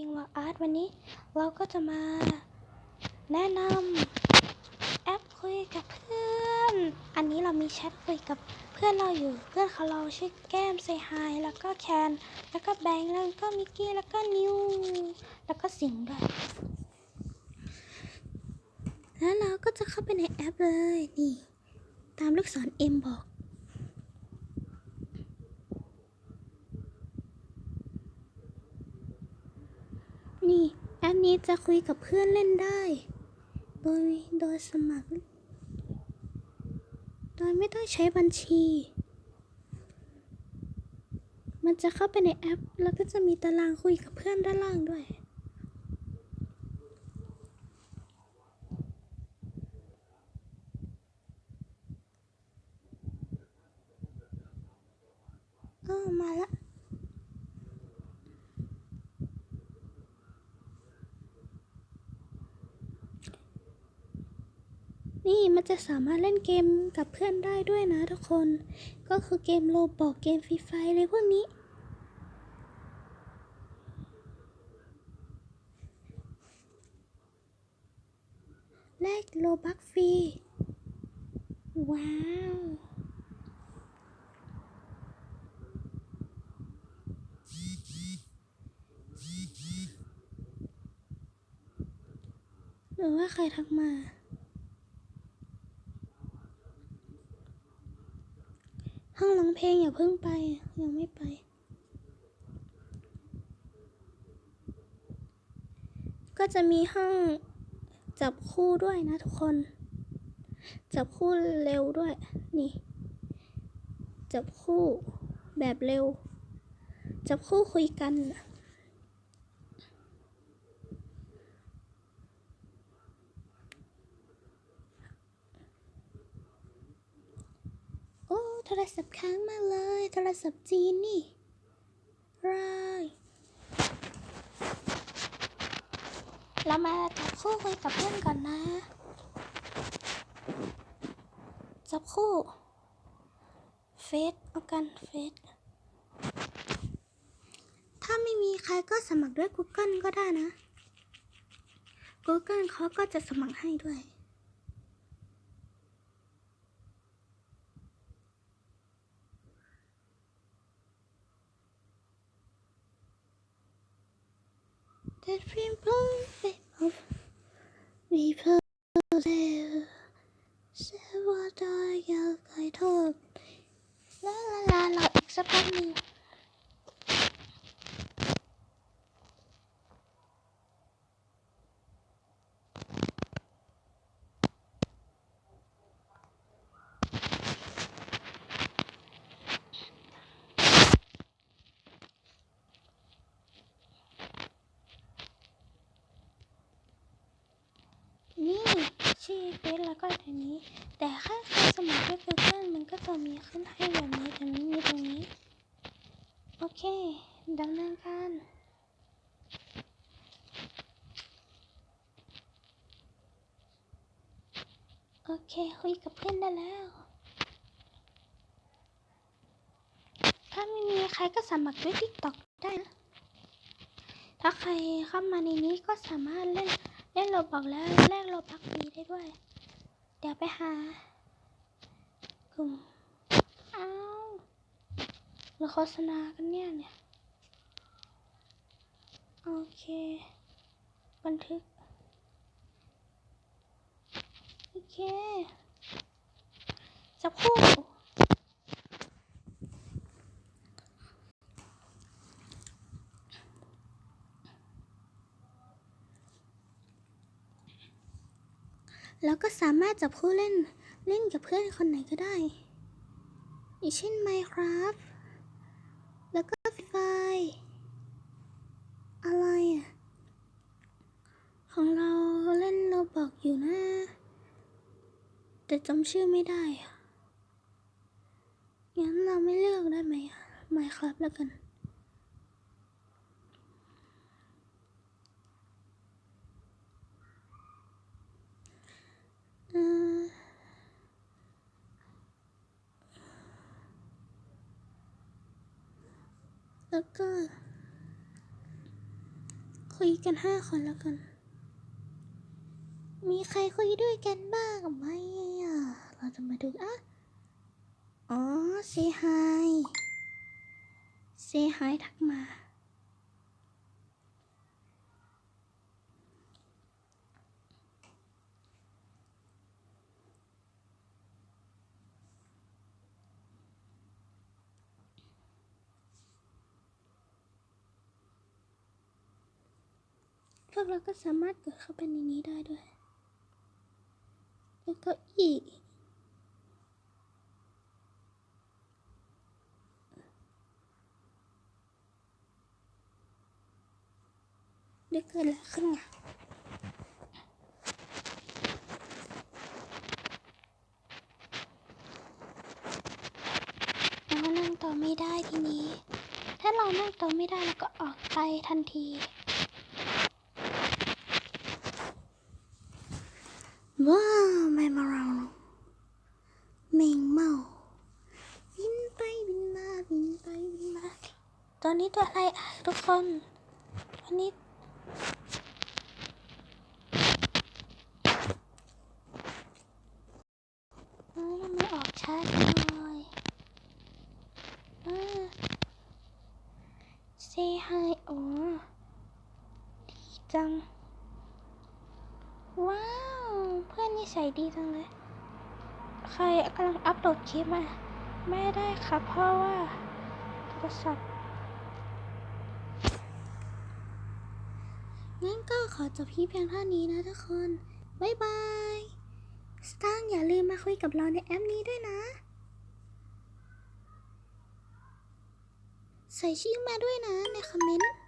คิงวออาร์ตวันนี้ เราก็จะมาแนะนำแอปคุยกับเพื่อน อันนี้เรามีแชทคุยกับเพื่อนเราอยู่ เพื่อนเขาเราชื่อแก้มเซฮายแล้วก็แคน แล้วก็แบงค์แล้วก็มิกกี้ แล้วก็นิว แล้วก็สิงด้วย แล้วเราก็จะเข้าไปในแอปเลย นี่ ตามลูกศรเอ็มบอก นี่แอปนี้จะคุยกับเพื่อนเล่นได้ โดยโดยสมัคร โดยไม่ต้องใช้บัญชี มันจะเข้าไปในแอป แล้วก็จะมีตารางคุยกับเพื่อนด้านล่างด้วยเออมาละ นี่ มันจะสามารถเล่นเกมกับเพื่อนได้ด้วยนะทุกคน ก็คือเกมโลบอกเกมฟรีไฟเลยพวกนี้ แลกโลบักฟรี ว้าวหรือว่าใครทักมา ห้องร้องเพลงอย่าเพิ่งไป ยังไม่ไป ก็จะมีห้องจับคู่ด้วยนะทุกคน จับคู่เร็วด้วย นี่ จับคู่แบบเร็ว จับคู่คุยกันนะ โทรศัพท์ค้างมาเลย โทรศัพท์จีนนี่รายเรามาจับคู่คุยกับเพื่อนก่อนนะ จับคู่ เฟซเอากันเฟซถ้าไม่มีใครก็สมัครด้วย Google ก็ได้นะ Google เขาก็จะสมัครให้ด้วย that of people there. So what I you I told. La la la la, except for me. แต่ถ้าใครสมัครด้วย Google มันก็จะมีขึ้นให้แบบนี้แต่ไม่มีตรงนี้ โอเคดำเนินการโอเค คุยกับเพื่อนได้แล้ว ถ้าไม่มีใครก็สมัครด้วย TikTok ได้นะ ถ้าใครเข้ามาในนี้ก็สามารถเล่นเล่นโลบอกแล้วแลกโลบักฟรีได้ด้วย ดี๋ยวไปหากลุ่มอ้าวเราโฆษณากันเนี่ยเนี่ย โอเค บันทึก โอเคจับคู่ แล้วก็สามารถจับคู่เล่นเล่นกับเพื่อนคนไหนก็ได้อย่างเช่น Minecraft แล้วก็ Free Fire อะไรอะ ของเราเล่นเราบอกอยู่นะ แต่จำชื่อไม่ได้อะงั้นเราไม่เลือกได้ไหมอะ Minecraft แล้วกัน อืม แล้วก็ คุยกันห้าคนแล้วกัน มีใครคุยด้วยกันบ้างไหมอะ เราจะมาดูอะ อ๋อ say hi say hi ทัก วกเราก็สามารถกดเข้าไปในนี้ได้ด้วย แล้วก็อีกเดี๋ยวเกิดอะไรขึ้นอะเรานั่งต่อไม่ได้ทีนี้ ถ้าเรานั่งต่อไม่ได้เราก็ออกไปทันที ว้าวไม่มาเราเมงเมาบินไปบินมาบินไปบินมาตอนนี้ตัวอะไรอะทุกคนตอนนี้เอ้ยทำไมออกช้าจังเลยอ่า say hi อ๋อดีจัง ว้าว เพื่อนนิสัย ดีจังเลย ใครกำลังอัปโหลดคลิปอะไม่ได้ครับ เพราะว่าโทรศัพท์งั้นก็ขอจบคลิปเพียงเท่านี้นะทุกคน บ๊ายบาย สตางอย่าลืมมาคุยกับเราในแอปนี้ด้วยนะ ใส่ชื่อมาด้วยนะในคอมเมนต์